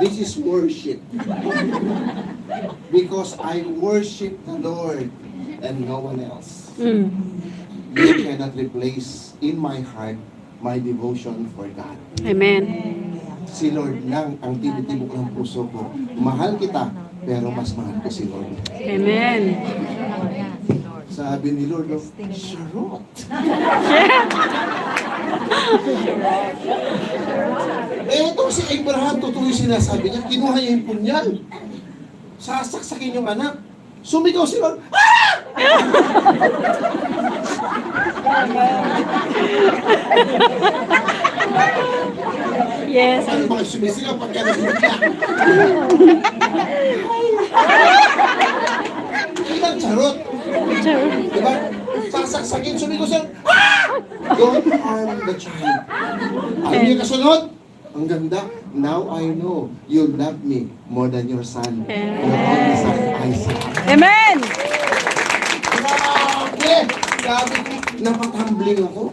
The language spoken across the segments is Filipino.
This is worship. Because I worship the Lord and no one else. Mm. You cannot replace in my heart my devotion for God. Amen. Si Lord lang ang tinitibok ng puso ko. Mahal kita, pero mas mahal ko si Lord. Amen. Sabi ni Lord, oh, Charot. eh, ito si Abraham, totoo yung sinasabi niya. Kinuha niya yung punyal. Sasaksakin yung anak. Sumigaw si Lord, Ah! Yes. Ano mga sumisigaw pagka nabigla? Ilang charot. Diba? Sasaksakin, sumigaw siya, Ah! Don't harm the child. Ayaw niya kasunod? Ang ganda. Now I know you love me more than your son. Your only son, Isaac. Amen. Grabe! Grabe ko, napatambling ako.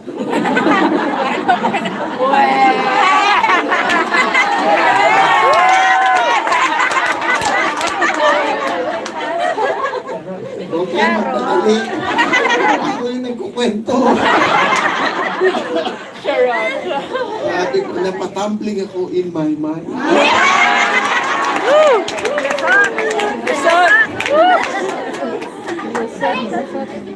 Okay, magdadali. Ako yung nagkukwento. Sabi ko, napatambling ako in my mind.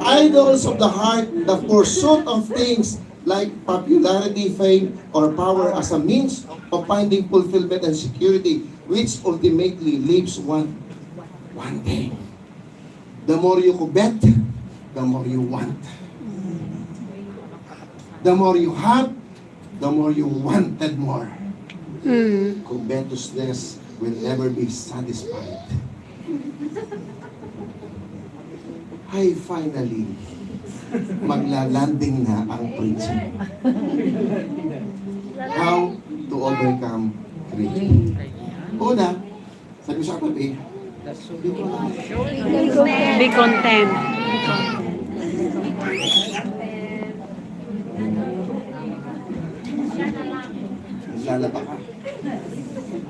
Idols of the heart, the pursuit of things like popularity, fame, or power as a means of finding fulfillment and security, which ultimately leaves one, one thing. The more you covet, the more you want. The more you have, the more you wanted more. Mm. Covetousness will never be satisfied. Ay, finally, maglalanding na ang preaching. How to overcome greed. Una, sabi ko sa katabi, Be content. Lalaba ka.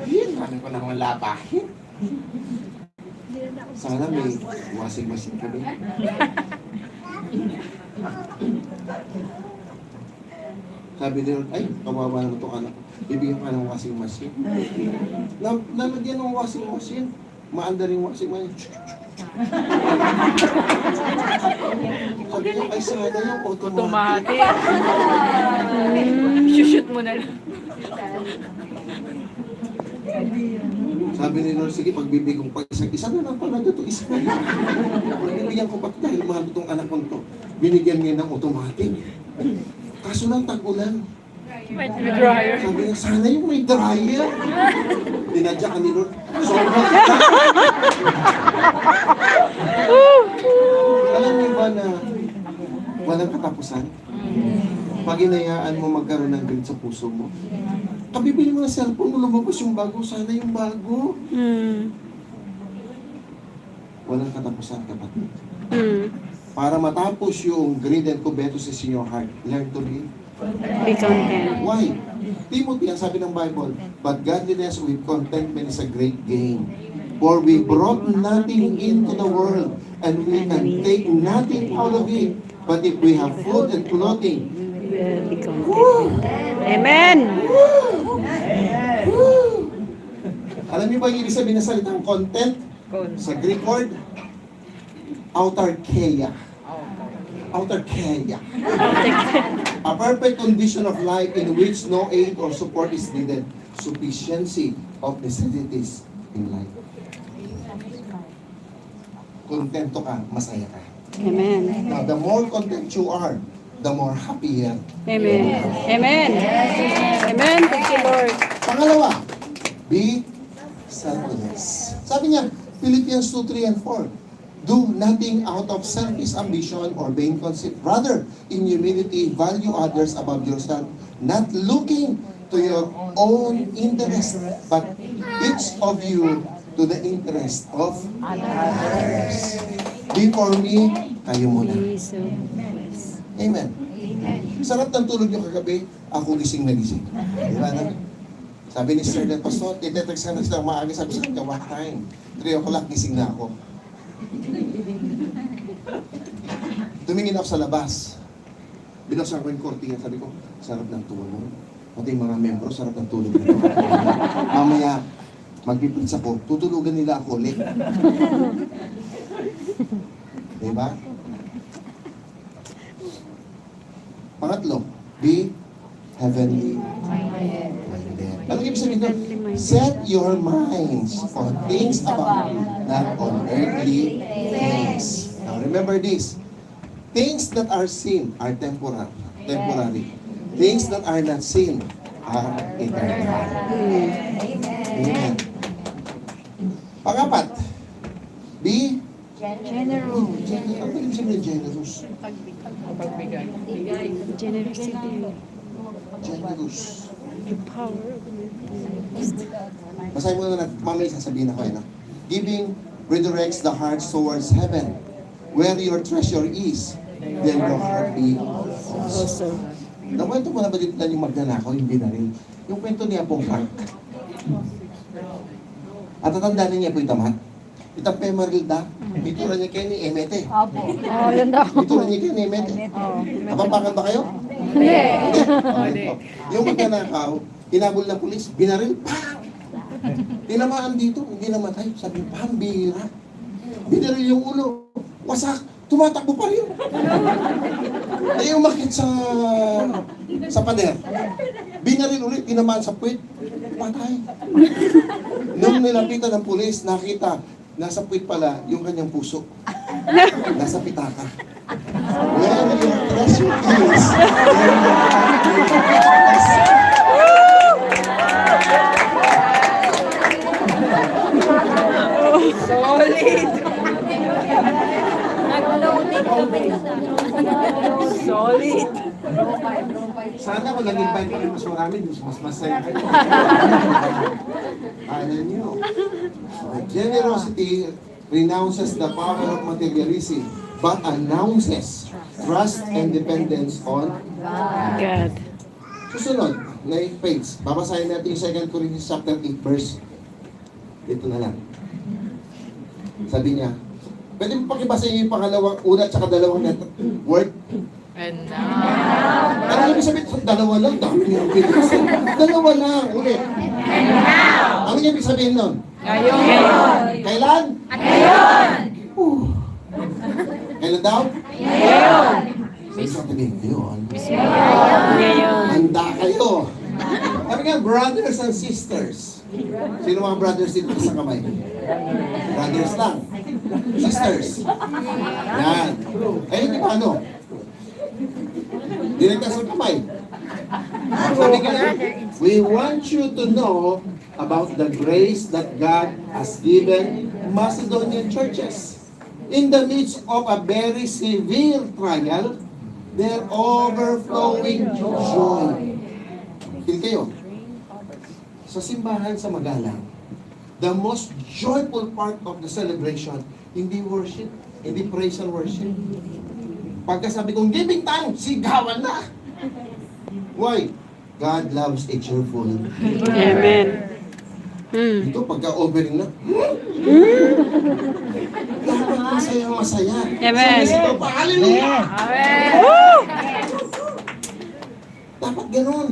Yan, kami ko nang labahin. Sana may washing machine kami. Sabi ni Lord, ay, kawawa naman itong anak. Bibigyan ka ng washing machine. Na, nalagyan ng washing machine. Maanda rin washing machine. Ay sana yung automatic. Automatic. Shoot mo na lang. Sabi ni Lord, sige, pagbibigong pa isa, isa na lang pala dito, isa na lang. Pagbibigyan ko pa dahil mahal itong anak ko to. Binigyan niya ng automatic. Kaso lang tag-ulan. May dryer. Sabi niya, sana yung may dryer. Dinadya ka ni Lord. Sobrang Alam niyo ba na walang katapusan? Pag inayaan mo magkaroon ng greed sa puso mo, kabibili mo ng cellphone lumabas yung bago, sana yung bago. Mm. Walang katapusan, kapatid. Mm. Para matapos yung greed and covetousness in your heart, learn to be. Be content. Why? Timothy, ang sabi ng Bible, But godliness with contentment is a great gain. For we brought nothing into the world, and we can take nothing out of it. But if we have food and clothing, Be content. Amen. alam niyo ba yung ibig sabihin ng salitang content? Sa Greek word, autarkeia. Autarkeia. A perfect condition of life in which no aid or support is needed. Sufficiency of necessities in life. Kontento ka, masaya ka. Amen. Now, the more content you are, the more happier. Amen. Amen. Amen. Thank you, Lord. Pangalawa, be selfless. Sabi niya, Philippians 2, 3, and 4. Do nothing out of selfish ambition or vain conceit. Rather, in humility, value others above yourself, not looking to your own interest, but each of you to the interest of others. Before me, kayo muna. Amen. Sarap ng tulog niyo kagabi, ako gising na gising. Di ba? na? Sabi ni Sir Pastor, titetext ka na sila maaga. Sabi sa kanya, what time? 3 o'clock, gising na ako. Tumingin ako sa labas. Binuksan ko yung kortina. Sabi ko, sarap ng tulog. Pati yung mga membro, sarap ng tulog. Mamaya, magpipits ako, tutulugan nila ako ulit. Diba? Pangatlo, be heavenly minded. Ano ibig sabihin doon? Set your minds on things above, not on earthly things. Now remember this. Things that are seen are temporal, temporary. Things that are not seen are eternal. Amen. Pangapat, be generous. Ano ibig sabihin ng generous? Pagbigay. Generosity. Generous. The power of Basahin mo na mamaya sasabihin ako ah. Giving redirects the hearts towards heaven. Where your treasure is, then your heart be also. Nakwento mo na ba dito yung magnanakaw, yung binaril? Yung kwento niya pong Frank. At tatanda niya po yung tamat. Itang Pemaril da, bitura niya kayo ni Emete. Oh, yun daw. Bitura niya kayo ni Emete. Oh. Napapakan ba kayo? Hindi. Okay. Yung magnanakaw, inabol ng pulis, binaril, pang! Tinamaan dito, hindi namatay. Sabi, pambira. Binaril yung ulo, wasak, tumatakbo pa rin. Ay umakit sa sa pader. Binaril ulit, tinamaan sa puwit, patay. Nung nilapitan ng pulis, nakita, nasa puwit pala yung kanyang puso. Nasa pitaka. Treasure is, there your. Solid! Solid! Sana kung nag-invite pa rin mas marami, mas mas masaya kayo. Ano nyo? Generosity renounces the power of materialism but announces trust and dependence on God. Susunod, na page. Babasahin natin yung 2 Corinthians chapter 8 verse. Dito na lang. Sabi niya, pwede mo pakibasa yung pangalawang, una at saka dalawang net word? And now, Ano ibig sabihin? Dalawa lang, dami pinasa. Dalawa lang, ulit. Ano ibig sabihin nun? Ngayon, Kailan? At ngayon! Kailan daw? Ngayon! May sabihin, ngayon. Ngayon. Handa kayo. Sabi nga, brothers and sisters. Sino mga brothers dito sa kamay? Brothers lang. Sisters. Yan. Eh, di ba ano? Dinagtas ang kamay. Sabi nga, we want you to know about the grace that God has given Macedonian churches. In the midst of a very severe trial, their overflowing joy. Hindi kayo. Sa simbahan sa Magalang, the most joyful part of the celebration, hindi worship, hindi praise and worship. Pagka sabi kong giving time, sigawan na. Why? God loves a cheerful. Amen. Hmm. Ito, pagka offering na, dapat masaya masaya. Amen. Sumisigaw pa, hallelujah! Amen! Dapat ganun.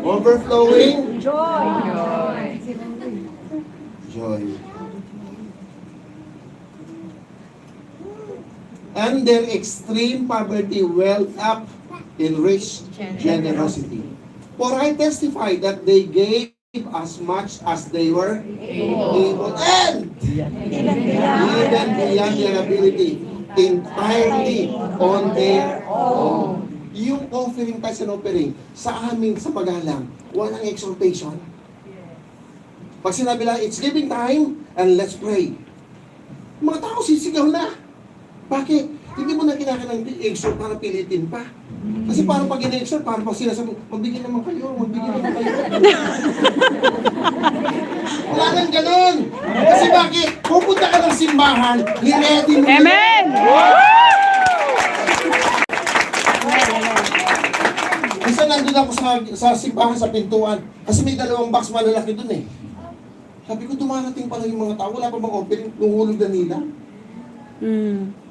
Overflowing Joy! joy. And their extreme poverty welled up in rich generosity. For I testify that they gave as much as they were able and even beyond their ability entirely on their own. Yung offering tayo sa offering, sa amin sa magalang, walang exhortation. Pag sinabi lang, it's giving time and let's pray. Mga tao sisigaw na. Bakit? Hindi mo na kinakailangan i-exhort para pilitin pa. Kasi parang pag in-exhort, parang pag sinasabi, magbigay naman kayo, magbigay naman kayo. Wala nang ganun. Kasi bakit? Pupunta ka ng simbahan, ni-ready mo. Amen! Minsan nandun ako sa, sa simbahan sa pintuan. Kasi may dalawang box malalaki dun eh. Sabi ko, dumarating pala yung mga tao. Wala pa bang opening? Nungulog na nila. Mm.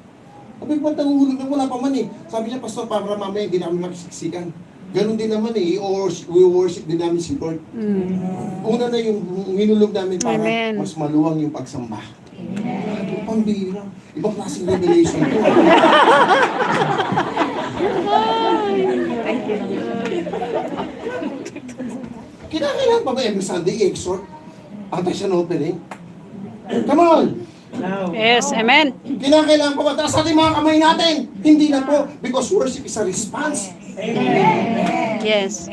Sabi ko, ba't nanguhulog na wala pa man eh? Sabi niya, Pastor, para mamaya hindi namin makisiksikan. Ganon din naman eh, i-worship- we worship din namin si Lord. Mm. Una na yung minulog namin para Amen. mas maluwang yung pagsamba. Amen. Pambira. Ibang klaseng revelation to. Kinakailangan pa ba every Sunday exhort? Atay siya ng opening? Come on! Yes, amen. Kinakailangan pa ba? Taas natin mga kamay natin! Hindi na po. Because worship is a response. Yes.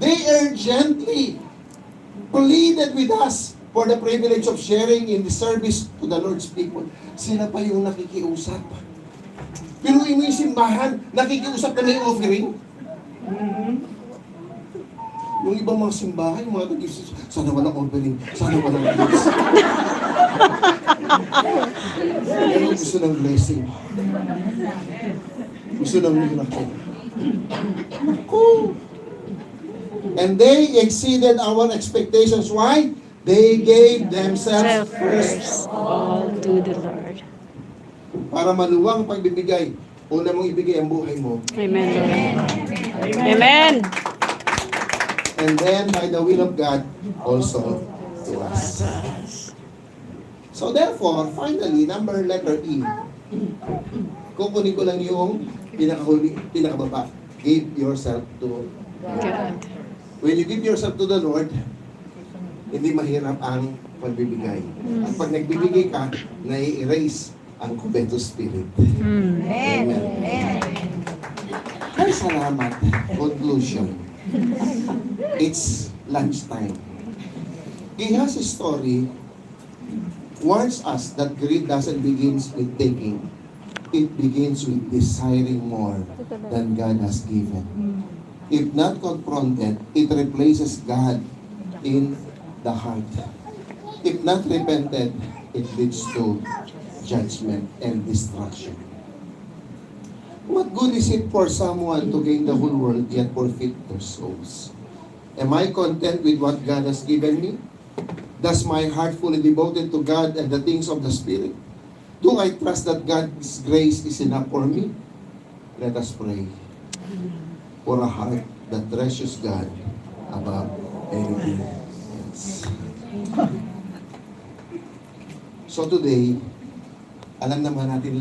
They urgently pleaded with us for the privilege of sharing in the service to the Lord's people. Sila pa yung nakikiusap. Pero mo yung simbahan, nakikiusap na may offering. Yung ibang mga simbahan, yung mga tagis, sana walang offering, sana walang gifts. Pero gusto ng blessing. Gusto ng miracle. Naku! And they exceeded our expectations. Why? They gave themselves first. All to the Lord. Para maluwang ang pagbibigay. Una mong ibigay ang buhay mo. Amen. Lord. Amen. And then, by the will of God, also to us. So therefore, finally, number letter E. Kukunin ko lang yung pinakahuli, pinakababa. Give yourself to God. When you give yourself to the Lord, hindi mahirap ang pagbibigay. At pag nagbibigay ka, nai-erase ang kubeto spirit. Mm. Amen. Ay, salamat. Conclusion. It's lunchtime. Gehazi's story warns us that greed doesn't begin with taking. It begins with desiring more than God has given. If not confronted, it replaces God in the heart. If not repented, it leads to judgment and destruction. What good is it for someone to gain the whole world yet forfeit their souls? Am I content with what God has given me? Does my heart fully devoted to God and the things of the Spirit? Do I trust that God's grace is enough for me? Let us pray for a heart that treasures God above anything else. So today, alam naman natin